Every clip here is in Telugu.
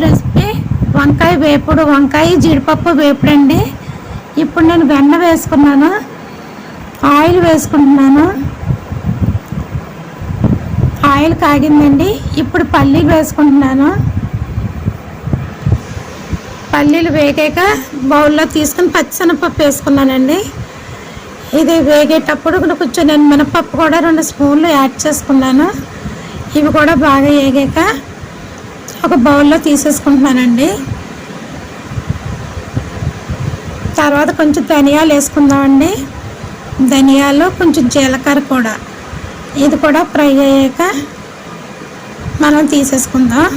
రెసిపీ వంకాయ వేపుడు వంకాయ జీడిపప్పు వేపుడు అండి ఇప్పుడు నేను వెన్న వేసుకున్నాను ఆయిల్ వేసుకుంటున్నాను. ఆయిల్ కాగిందండి ఇప్పుడు పల్లీలు వేసుకుంటున్నాను. పల్లీలు వేగాక బౌల్లో తీసుకుని పచ్చనపప్పు వేసుకున్నానండి. ఇది వేగేటప్పుడు కొంచెం నేను మినపప్పు కూడా రెండు స్పూన్లు యాడ్ చేసుకున్నాను. ఇవి కూడా బాగా వేగాక ఒక బౌల్లో తీసేసుకుంటున్నానండి. తర్వాత కొంచెం ధనియాలు వేసుకుందామండి. ధనియాలు కొంచెం జీలకర్ర కూడా. ఇది కూడా ఫ్రై అయ్యాక మనం తీసేసుకుందాం.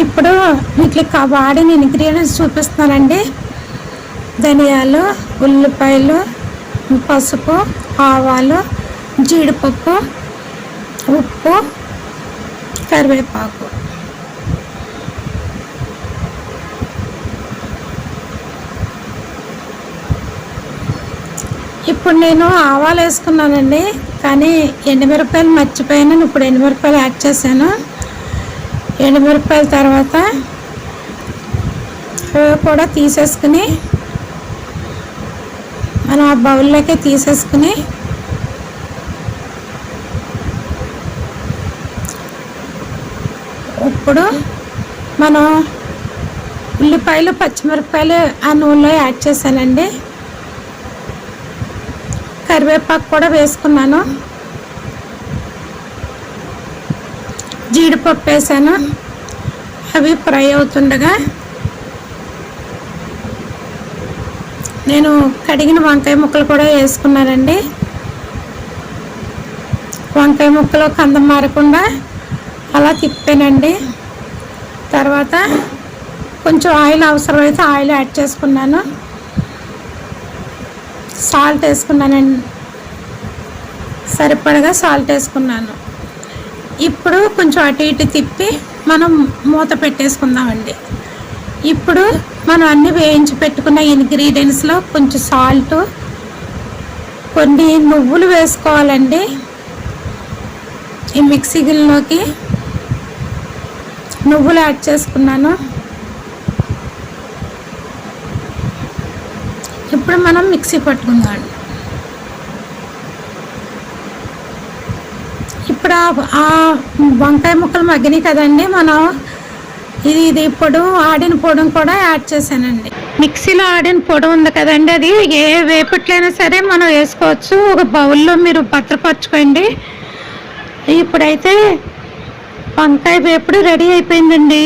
ఇప్పుడు వీటికి వాడిన ఇంగ్రీడియంట్స్ చూపిస్తున్నానండి. ధనియాలు ఉల్లిపాయలు పసుపు ఆవాలు జీడిపప్పు ఉప్పు కరివేపాకు. ఇప్పుడు నేను ఆవాలు వేసుకున్నానండి కానీ ఎండుమిరపకాయలు మర్చిపోయాను. ఇప్పుడు ఎండుమిరపకాయలు యాడ్ చేశాను. ఎండుమిరపకాయల తర్వాత కూడా తీసేసుకుని మనం ఆ బౌల్లోకి తీసేసుకుని ఇప్పుడు మనం ఉల్లిపాయలు పచ్చిమిరపకాయలు ఆ నూనెలో యాడ్ చేశానండి. కరివేపాకు కూడా వేసుకున్నాను. జీడిపప్పు వేసాను. అవి ఫ్రై అవుతుండగా నేను కడిగిన వంకాయ ముక్కలు కూడా వేసుకున్నానండి. వంకాయ ముక్కలు కందం మారకుండా అలా తిప్పానండి. తర్వాత కొంచెం ఆయిల్ అవసరమైతే ఆయిల్ యాడ్ చేసుకున్నాను. సాల్ట్ వేసుకున్నానండి. సరిపడగా సాల్ట్ వేసుకున్నాను. ఇప్పుడు కొంచెం అటు ఇటు తిప్పి మనం మూత పెట్టేసుకుందామండి. ఇప్పుడు మనం అన్నీ వేయించి పెట్టుకున్న ఇంగ్రీడియంట్స్లో కొంచెం సాల్ట్ కొన్ని నువ్వులు వేసుకోవాలండి. ఈ మిక్సీ గిన్నెలోకి నువ్వులు యాడ్ చేసుకున్నాను. ఇప్పుడు మనం మిక్సీ పట్టుకుందాం. ఇప్పుడు ఆ- వంకాయ ముక్కలు మగ్గినాయి కదండి. మనం ఇది ఇది పొడు ఆడిన పొడిని కూడా యాడ్ చేశానండి. మిక్సీలో ఆడిన పొడి ఉంది కదండి అది. ఏ వేపట్లైనా సరే మనం వేసుకోవచ్చు. ఒక బౌల్లో మీరు భద్రపరచుకోండి. ఇప్పుడైతే వంకాయ వేపుడు రెడీ అయిపోయిందండి.